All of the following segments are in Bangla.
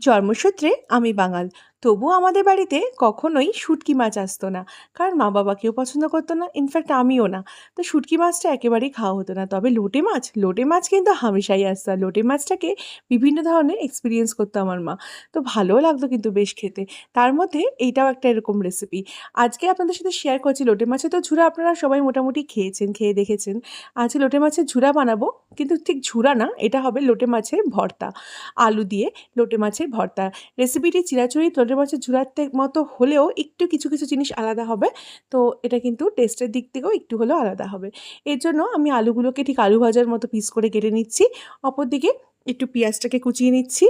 জন্মসূত্রে আমি বাঙাল। তবুও আমাদের বাড়িতে কখনোই শুটকি মাছ আসতো না। কারণ মা বাবা কেউ পছন্দ করতো না ইনফ্যাক্ট আমিও না। তো শুটকি মাছটা একেবারেই খাওয়া হতো না। তবে লোটে মাছ লোটে মাছ কিন্তু হামেশাই আসতো। লোটে মাছটাকে বিভিন্ন ধরনের এক্সপিরিয়েন্স করতো আমার মা। তো ভালোও লাগতো কিন্তু বেশ খেতে। তার মধ্যে এইটাও একটা এরকম রেসিপি আজকে আপনাদের সাথে শেয়ার করছি লোটে মাছের। তো ঝুরা আপনারা সবাই মোটামুটি খেয়েছেন, খেয়ে দেখেছেন। আজকে লোটে মাছের ঝুরা বানাবো। কিন্তু ঠিক ঝুরা না, এটা হবে লোটে মাছের ভর্তা। আলু দিয়ে লোটে মাছের ভর্তা। রেসিপিটি চিরাচুরি লোটে বছর ঝুরার তে- মতো হলেও একটু কিছু কিছু জিনিস আলাদা হবে। তো এটা কিন্তু টেস্টের দিক থেকেও একটু হলেও আলাদা হবে। এর জন্য আমি আলুগুলোকে ঠিক আলু ভাজার মতো পিস করে কেটে নিচ্ছি। অপরদিকে একটু পেঁয়াজটাকে কুচিয়ে নিচ্ছি।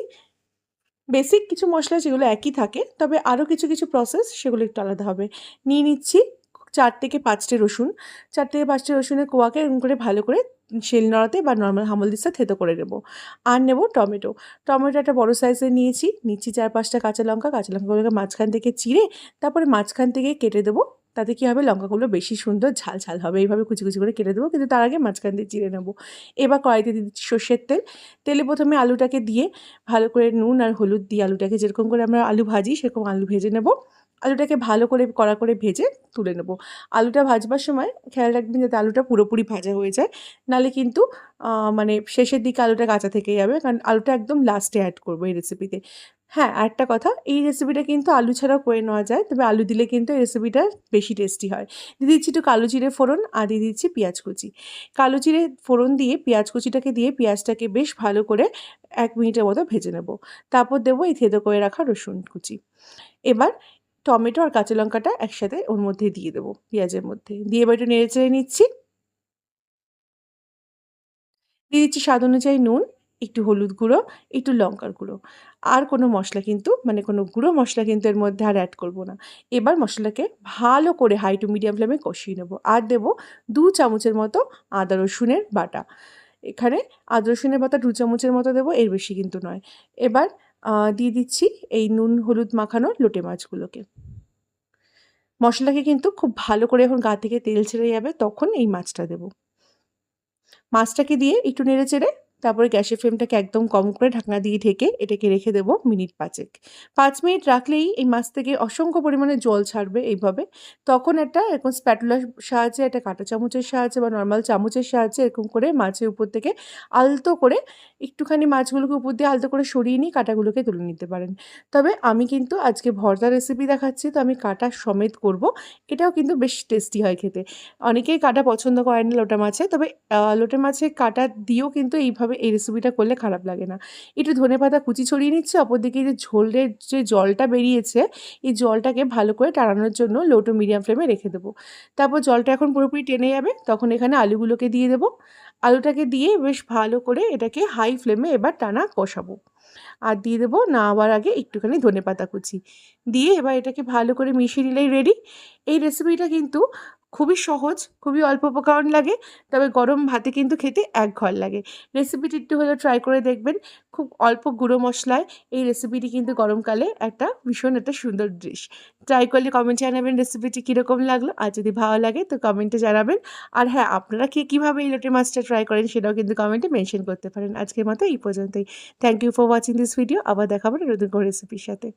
বেসিক কিছু মশলা যেগুলো একই থাকে, তবে আরও কিছু কিছু প্রসেস সেগুলো একটু আলাদা হবে। নিয়ে নিচ্ছি চার থেকে পাঁচটি রসুন, চার থেকে পাঁচটি রসুনের কোয়াকে এরকম করে ভালো করে শিল নড়াতে বা নর্মাল হামল দিস্তা থেতো করে নেব। আর নেব টমেটো। টমেটো একটা বড়ো সাইজের নিয়েছি, নিচ্ছি চার পাঁচটা কাঁচা লঙ্কা, কাঁচা লঙ্কাগুলোকে মাঝখান থেকে চিড়ে তারপরে মাঝখান থেকে কেটে দেবো। তাতে কী হবে? লঙ্কাগুলো বেশি সুন্দর ঝাল ঝাল হবে। এইভাবে কুচি কুচি করে কেটে দেবো, কিন্তু তার আগে মাঝখান দিয়ে চিড়ে নেব। এবার কড়াইতে দিয়ে দিচ্ছি সর্ষের তেল। তেলে প্রথমে আলুটাকে দিয়ে ভালো করে নুন আর হলুদ দিয়ে আলুটাকে যেরকম করে আমরা আলু ভাজি, সেরকম আলু ভেজে নেব। আলুটাকে ভালো করে কড়া করে ভেজে তুলে নেব। আলুটা ভাজবার সময় খেয়াল রাখবেন যাতে আলুটা পুরোপুরি ভাজা হয়ে যায়। নালে কিন্তু মানে শেষের দিকে আলুটা কাঁচা থেকে যাবে কারণ আলুটা একদম লাস্টে অ্যাড করব এই রেসিপিতে হ্যাঁ আরেকটা কথা, এই রেসিপিটা কিন্তু আলু ছাড়াও করে নেওয়া যায়, তবে আলু দিলে কিন্তু এই রেসিপিটা বেশি টেস্টি হয়। দিয়ে দিচ্ছি একটু কালো জিরে ফোড়ন আর দিয়ে দিচ্ছি পেঁয়াজ কুচি। কালো জিরে ফোড়ন দিয়ে পেঁয়াজ কুচিটাকে দিয়ে পেঁয়াজটাকে বেশ ভালো করে এক মিনিটের মতো ভেজে নেব। তারপর দেবো এই থেদো করে রাখা রসুন কুচি। এবার টমেটো আর কাঁচা লঙ্কাটা একসাথে ওর মধ্যে দিয়ে দেবো, পেঁয়াজের মধ্যে। দিয়ে এবার একটু নেড়ে চেড়ে নিচ্ছি। দিয়ে দিচ্ছি স্বাদ অনুযায়ী নুন, একটু হলুদ গুঁড়ো, একটু লঙ্কার গুঁড়ো। আর কোনো মশলা কিন্তু মানে কোনো গুঁড়ো মশলা কিন্তু এর মধ্যে আর অ্যাড করব না। এবার মশলাকে ভালো করে হাই টু মিডিয়াম ফ্লেমে কষিয়ে নেব। আর দেবো দু চামচের মতো আদা রসুনের বাটা। এখানে আদ, রসুনের দু চামচের মতো দেবো, এর বেশি কিন্তু নয়। এবার দিয়ে দিচ্ছি এই নুন, হলুদ মাখানো লোটে মাছগুলোকে। মশলাকে কিন্তু খুব ভালো করে এখন গা থেকে তেল ছেড়ে যাবে, তখন এই মাছটা দেব। মাছটাকে দিয়ে একটু নেড়ে চেড়ে তারপরে গ্যাসের ফ্লেমটাকে একদম কম করে ঢাকনা দিয়ে ঢেকে এটাকে রেখে দেবো মিনিট পাঁচেক। পাঁচ মিনিট রাখলেই এই মাছ থেকে অসংখ্য পরিমাণে জল ছাড়বে এইভাবে। তখন একটা এরকম স্প্যাটুলার সাহায্যে, একটা কাঁটা চামচের সাহায্যে বা নর্মাল চামচের সাহায্যে এরকম করে মাছের উপর থেকে আলতো করে একটুখানি মাছগুলোকে উপর দিয়ে আলতো করে সরিয়ে নিয়ে কাঁটাগুলোকে তুলে নিতে পারেন। তবে আমি কিন্তু আজকে ভর্তা রেসিপি দেখাচ্ছি, তো আমি কাটা সমেত করব। এটাও কিন্তু বেশ টেস্টি হয় খেতে। অনেকেই কাটা পছন্দ করেন লোটা মাছে, তবে লোটা মাছে কাটা দিয়েও কিন্তু এইভাবে এই রেসিপিটা করলে খারাপ লাগে না। একটু ধনে পাতা কুচি ছড়িয়ে নিচ্ছে, অপরদিকে যে ঝোলের যে জলটা বেরিয়েছে, এই জলটাকে ভালো করে টাড়ানোর জন্য লো টু মিডিয়াম ফ্লেমে রেখে দেবো। তারপর জলটা এখন পুরোপুরি টেনে যাবে, তখন এখানে আলুগুলোকে দিয়ে দেবো। আলুটাকে দিয়ে বেশ ভালো করে এটাকে হাই ফ্লেমে এবার টানা কষাবো। আর দিয়ে দেবো না আবার আগে একটুখানি ধনে পাতা কুচি। দিয়ে এবার এটাকে ভালো করে মিশিয়ে নিলেই রেডি এই রেসিপিটা কিন্তু খুবই সহজ, খুবই অল্প উপকরণ লাগে, তবে গরম ভাতে কিন্তু খেতে এক ঘর লাগে। রেসিপিটি একটু হলেও ট্রাই করে দেখবেন। খুব অল্প গুঁড়ো মশলায় এই রেসিপিটি কিন্তু গরমকালে একটা ভীষণ একটা সুন্দর ডিশ ট্রাই করলে কমেন্টে জানাবেন রেসিপিটি কীরকম লাগল। আর যদি ভালো লাগে তো কমেন্টে জানাবেন। আর হ্যাঁ আপনারা কে কীভাবে এই লোটে মাছটা ট্রাই করেন সেটাও কিন্তু কমেন্টে মেনশন করতে পারেন। আজকের মতো এই পর্যন্তই। Thank you for watching this video আবার দেখাবো নতুন রেসিপির সাথে।